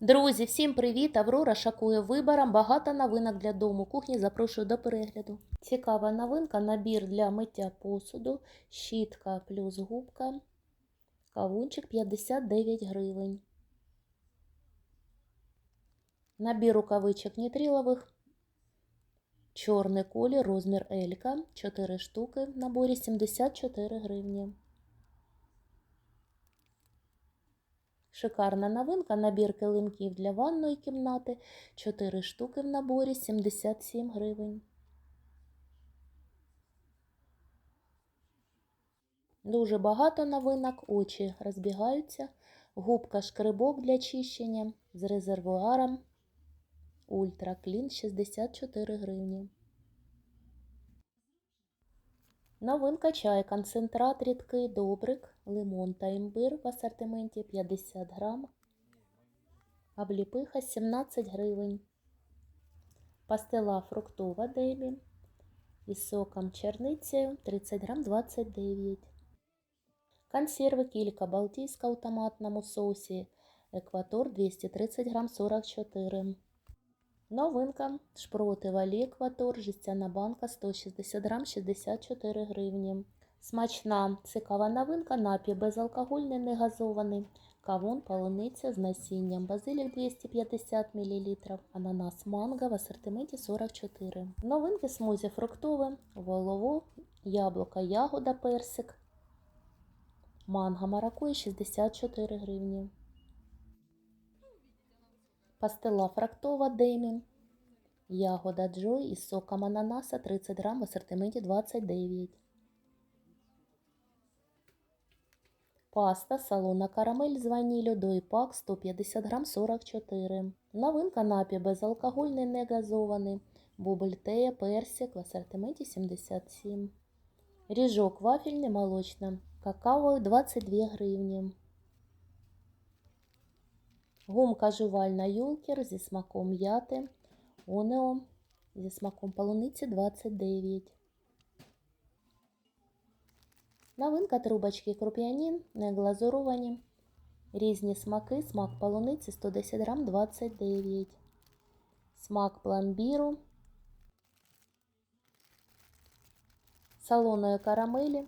Друзі, всім привіт! Аврора шокує вибором. Багато новинок для дому. Кухні запрошую до перегляду. Цікава новинка: набір для миття посуду, щітка плюс губка, кавунчик 59 гривень. Набір рукавичок нітрилових. Чорний колір, розмір Елька, 4 штуки в наборі 74 гривні. Шикарна новинка. Набір килимків для ванної кімнати. 4 штуки в наборі 77 гривень. Дуже багато новинок, очі розбігаються. Губка шкребок для чищення з резервуаром. Ультра Клін 64 гривні. Новинка чай, концентрат рідкий, добрик, лимон та імбир в асортименті 50 грам, обліпиха 17 гривень, пастила фруктова демі із соком черницею 30 грам 29 Консерви кілька балтійська у томатному соусі, екватор 230 грам 44 Новинка шпроти валі екватор, жестяна банка 160 грам 64 гривні. Смачна цікава новинка, напій безалкогольний негазований, кавун, полуниця з насінням, базилік 250 мл, ананас манго в асортименті 44 Новинки смузі фруктове, волово, яблука, ягода, персик, манго маракуя 64 гривні. Пастила фруктова Демі. Ягода Джой із соком ананаса 30 грам в асортименті 29. Паста салона карамель з ваніллю дойпак 150 грам 44. Новинка напій безалкогольний негазований. Бубль тея персик в асортименті 77. Ріжок вафельний молочний. Какао 22 гривні. Гумка жувальна юлкер зі смаком м'яти. Онео зі смаком полуниці 29. Новинка трубочки круп'янін, не глазуровані. Різні смаки, смак полуниці 110 грам 29. Смак пломбіру. Салоної карамелі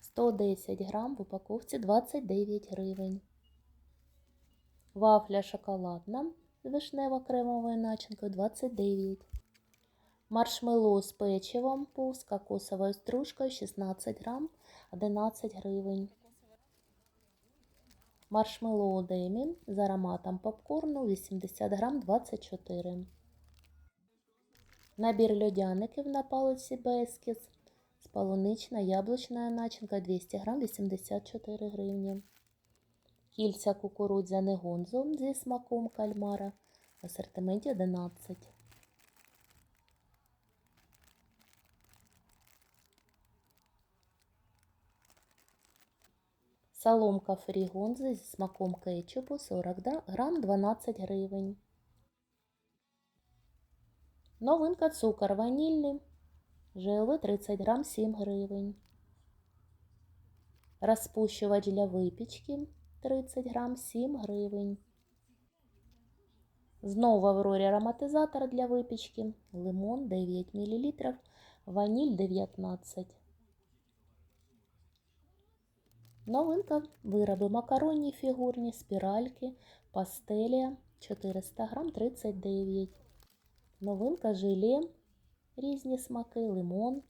110 грам в упаковці 29 гривень. Вафля шоколадна з вишнево-кремовою начинкою 29. Маршмеллоу з печивом з кокосовою стружкою 16 грам 11 гривень. Маршмеллоу Демі з ароматом попкорну 80 грам 24. Набір льодяників на палиці Бескіс з полунично-яблучною начинкою 200 грам 84 гривні. Кільця кукурудзяне гонзо зі смаком кальмара в асортименті 11. Соломка фрігонзи зі смаком кетчупу 40 грам 12 гривень. Новинка цукор ванільний. ЖЛ 30 грам 7 гривень. Розпущувач для випічки 30 грам 7 гривень. Знову в Аврорі ароматизатор для випічки. Лимон 9 мл, ваніль 19. Новинка вироби макаронні фігурні, спіральки, пастелія 400 грам 39. Новинка желе, різні смаки, лимон.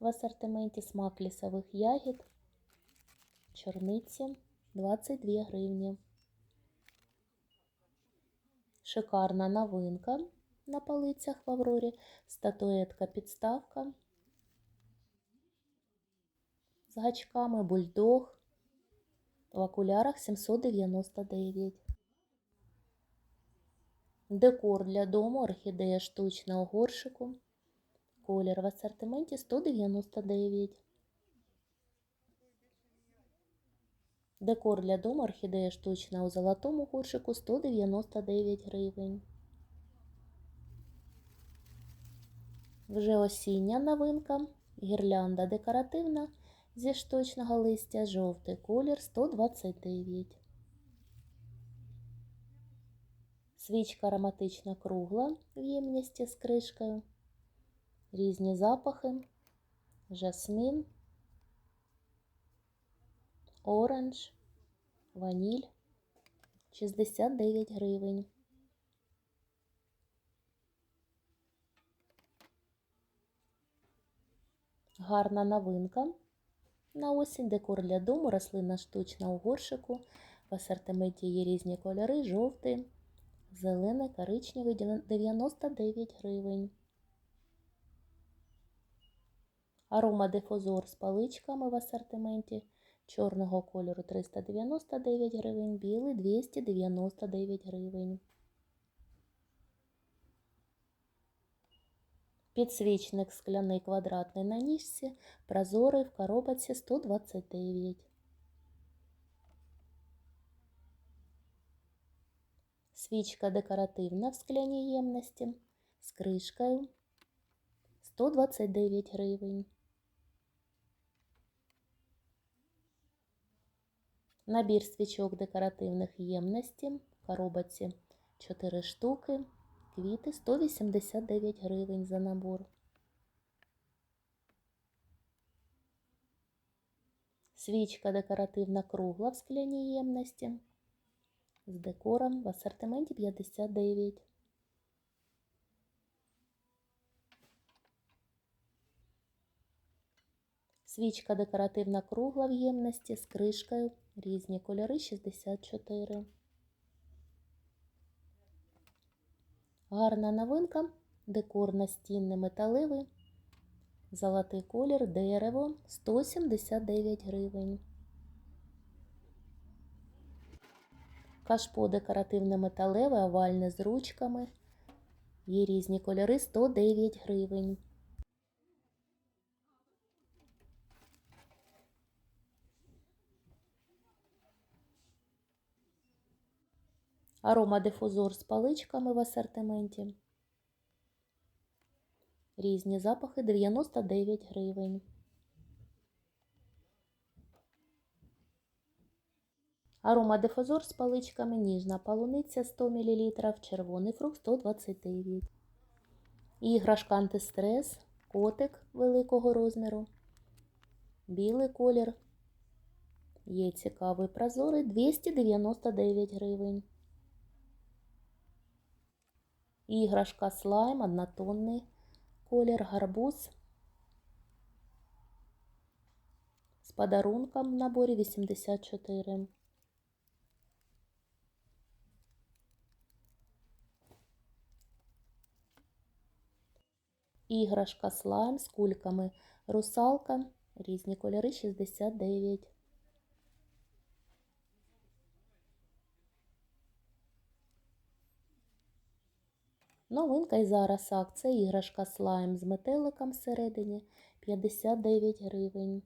В асортименті смак лісових ягід, чорниці 22 гривні. Шикарна новинка на полицях в Аврорі, статуетка підставка з гачками бульдог в окулярах 799. Декор для дому орхідея штучна у горшику. Колір в асортименті 199. Декор для дому орхідея штучна у золотому горшику 199 гривень. Вже осіння новинка. Гірлянда декоративна зі штучного листя жовтий колір 129. Свічка ароматична кругла в ємності з кришкою. Різні запахи. Жасмін, оранж, ваніль. 69 гривень. Гарна новинка. На осінь декор для дому, рослина штучна у горшику. В асортименті є різні кольори, жовтий, зелений, коричневий, 99 гривень. Аромадифузор з паличками в асортименті. Чорного кольору 399 гривень, білий 299 гривень. Підсвічник скляний квадратний на ніжці, прозорий в коробці 129. Свічка декоративна в скляній ємності з кришкою 129 гривень. Набір свічок декоративних ємності в коробці 4 штуки. Квіти 189 гривень за набор. Свічка декоративна кругла в скляній ємності. З декором в асортименті 59. Свічка декоративна кругла в ємності з кришкою. Різні кольори 64. Гарна новинка. Декор настінний металевий. Золотий колір, дерево 179 гривень. Кашпо декоративне металеве, овальне з ручками. Є різні кольори 109 гривень. Аромадифузор з паличками в асортименті. Різні запахи 99 гривень. Аромадифузор з паличками ніжна полуниця 100 мл, червоний фрукт 129 Іграшка антистрес, котик великого розміру, білий колір. Є цікавий прозорий 299 гривень. Іграшка слайм, однотонний колір, гарбуз. З подарунком в наборі 84. Іграшка слайм з кульками. Русалка. Різні кольори 69. Новинка і зараз акція іграшка слайм з метеликом всередині 59 гривень.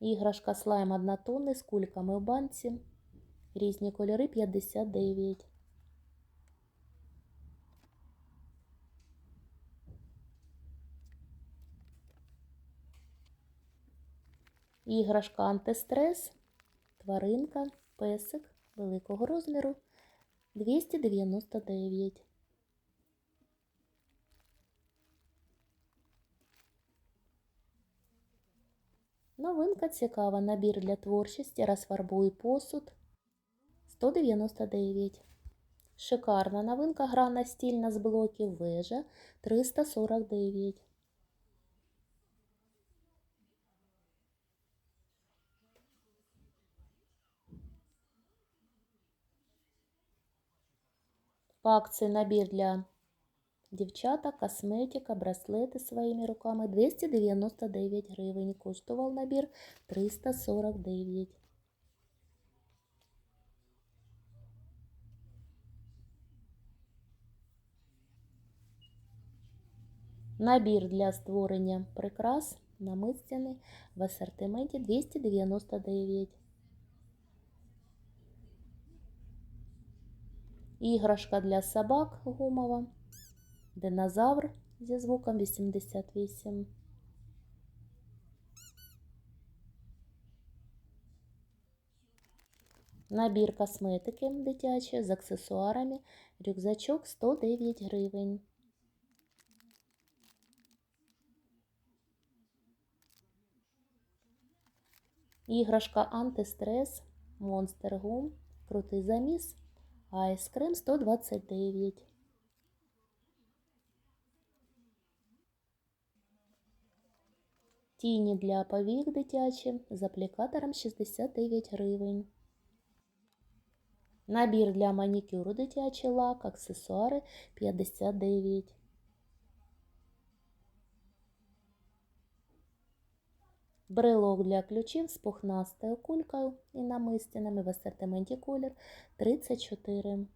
Іграшка слайм однотонний з кульками у банці. Різні кольори 59. Іграшка антистрес, тваринка, песик великого розміру 299. Новинка цікава. Набір для творчості, розфарбуй посуд 199. Шикарна новинка гра настільна з блоків вежа 349. По акції набір для дівчата, косметика, браслети своїми руками 299 гривень. Коштував набір 349. Набір для створення прикрас намистяний в асортименті 299. Іграшка для собак гумова. Динозавр зі звуком 88. Набір косметики дитячої з аксесуарами. Рюкзачок 109 гривень. Іграшка антистрес, Monster Gum, крутий заміс, айскрем 129. Тіні для повік дитячі з аплікатором 69 гривень. Набір для манікюру дитячий лак, аксесуари 59. Брелок для ключів з пухнастою кулькою і намистинами в асортименті колір 34.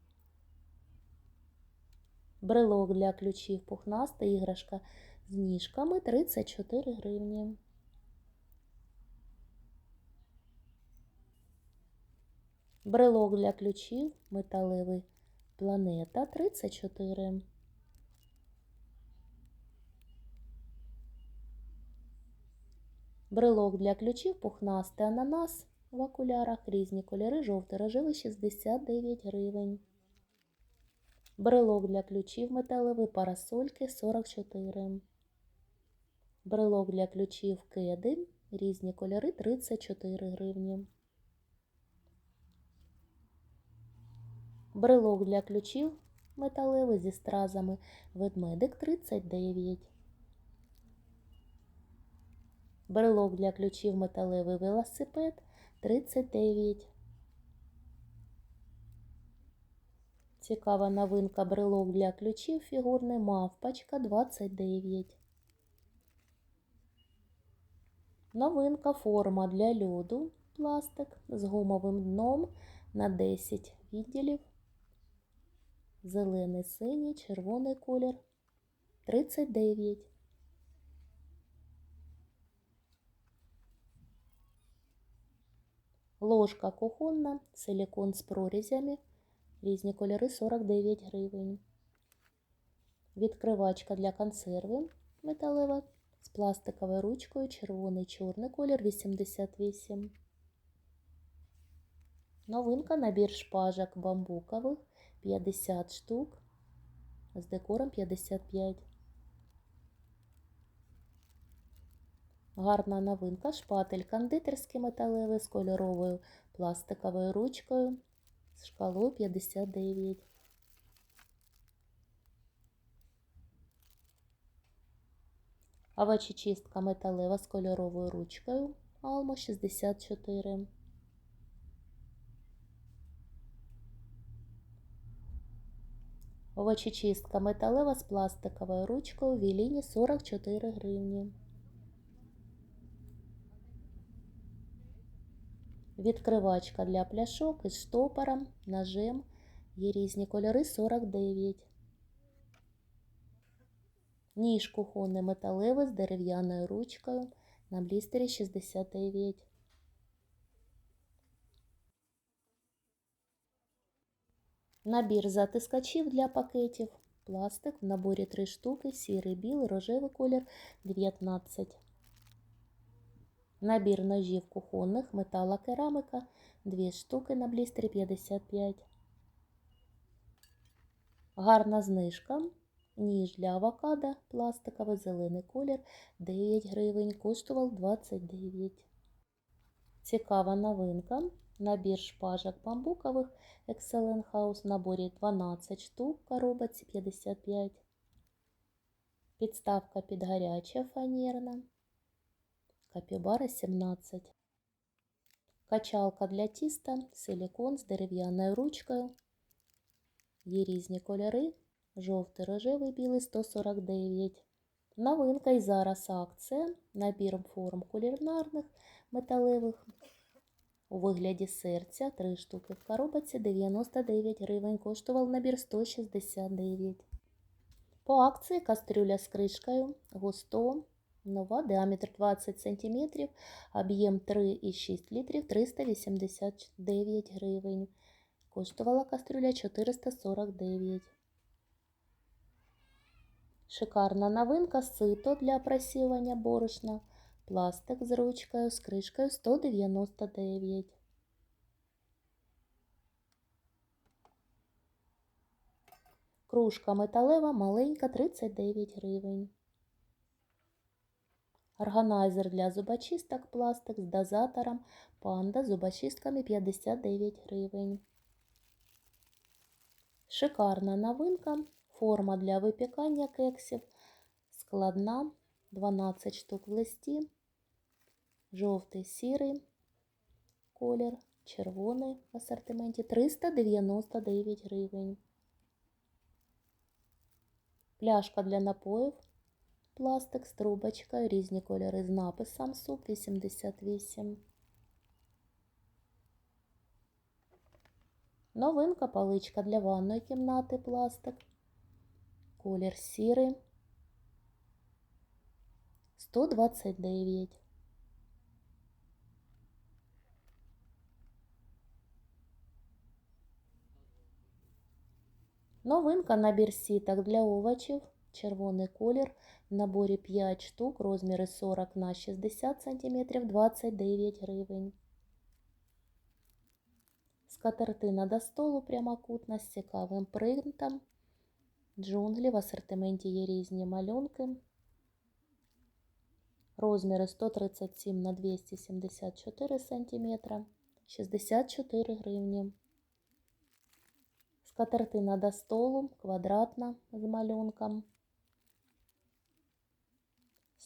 Брелок для ключів пухнаста іграшка з ніжками 34 гривні. Брелок для ключів металевий планета 34. Брелок для ключів пухнастий ананас в окулярах різні кольори жовтий рожевий 69 гривень. Брелок для ключів металевий парасольки 44. Брелок для ключів кеди різні кольори 34 гривні. Брелок для ключів металевий зі стразами ведмедик 39. Брелок для ключів металевий велосипед 39. Цікава новинка брелок для ключів фігурний мавпочка 29. Новинка форма для льоду пластик з гумовим дном на 10 відділів. Зелений, синій, червоний колір 39. Ложка кухонна, силікон з прорізями, різні кольори 49 гривень. Відкривачка для консерви металева з пластиковою ручкою, червоний чорний колір 88. Новинка набір шпажок бамбукових 50 штук з декором 55. Гарна новинка шпатель кондитерський металевий з кольоровою пластиковою ручкою з шкалою 59. Овочечистка металева з кольоровою ручкою Алма 64. Овочечистка металева з пластиковою ручкою в Віліні 44 гривні. Відкривачка для пляшок із штопором, ножем. Є різні кольори 49. Ніж кухонний металевий з дерев'яною ручкою на блістері 69. Набір затискачів для пакетів. Пластик в наборі 3 штуки, сірий, білий, рожевий колір 19. Набір ножів кухонних, метала керамика, 2 штуки на блістері 55. Гарна знижка. Ніж для авокадо, пластиковий зелений колір 9 гривень, коштував 29. Цікава новинка. Набір шпажок бамбукових Excellent House в наборі 12 штук, коробці 55. Підставка під гаряча фанерна. Капібара 17. Качалка для тіста, силікон з дерев'яною ручкою. Є різні кольори. Жовтий, рожевий, білий 149. Новинка і зараз акція. Набір форм кулінарних металевих. У вигляді серця 3 штуки в коробці 99 гривень. Коштував набір 169. По акції кастрюля з кришкою густо нова, діаметр 20 см, об'єм 3,6 літрів 389 гривень. Коштувала кастрюля 449. Шикарна новинка, сито для просівання борошна. Пластик з ручкою, з кришкою 199. Кружка металева маленька 39 гривень. Органайзер для зубочисток пластик з дозатором панда з зубочистками 59 гривень. Шикарна новинка. Форма для випікання кексів. Складна 12 штук в листі. Жовтий сірий колір, червоний в асортименті 399 гривень. Пляшка для напоїв. Пластик з трубочкою, різні кольори з написом СУП 88. Новинка паличка для ванної кімнати пластик. Колір сірий. 129. Новинка набір сіток для овочів. Червоний колір. В наборі 5 штук, розміри 40 на 60 см, 29 гривень. Скатертина до столу прямокутна з цікавим принтом. Джунглі в асортименті є різні малюнки. Розміри 137 на 274 см, 64 гривні. Скатертина до столу, квадратна з малюнком.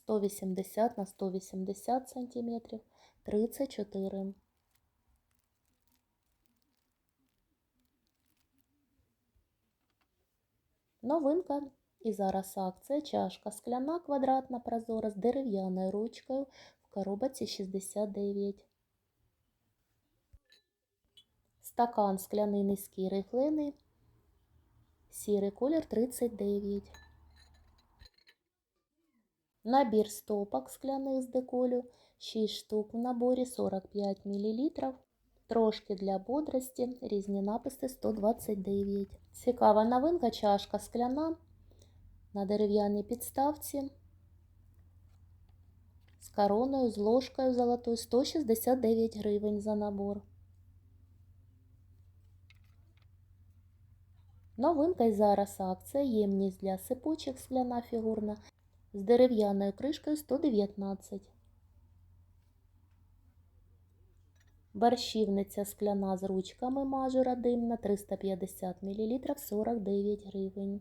180 на 180 сантиметрів, 34. Новинка і зараз акція чашка скляна квадратна прозора з дерев'яною ручкою в коробці 69. Стакан скляний низький рихлений, сірий колір 39. Набір стопок скляних з деколю, 6 штук в наборі 45 мл. Трошки для бодрості, різні написи 129. Цікава новинка, чашка скляна на дерев'яній підставці з короною, з ложкою золотою 169 гривень за набор. Новинка й зараз акція ємність для сипучок скляна фігурна з дерев'яною кришкою 119. Борщівниця скляна з ручками мажура димна 350 мл 49 гривень.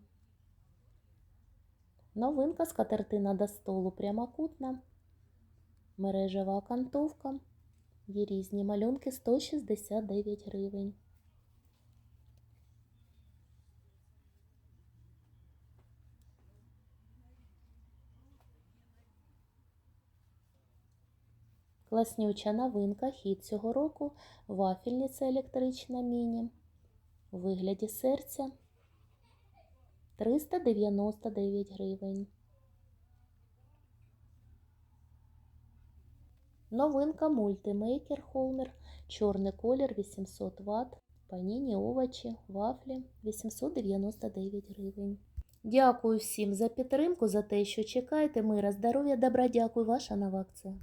Новинка скатертина до столу прямокутна. Мережева окантовка. Є різні малюнки 169 гривень. Класнюча новинка, хід цього року, вафельниця електрична міні. У вигляді серця 399 гривень. Новинка мультимейкер Холмер. Чорний колір 800 Вт. Паніні овочі, вафлі 899 гривень. Дякую всім за підтримку, за те, що чекаєте. Мира, здоров'я, добра, дякую, ваша нова акція.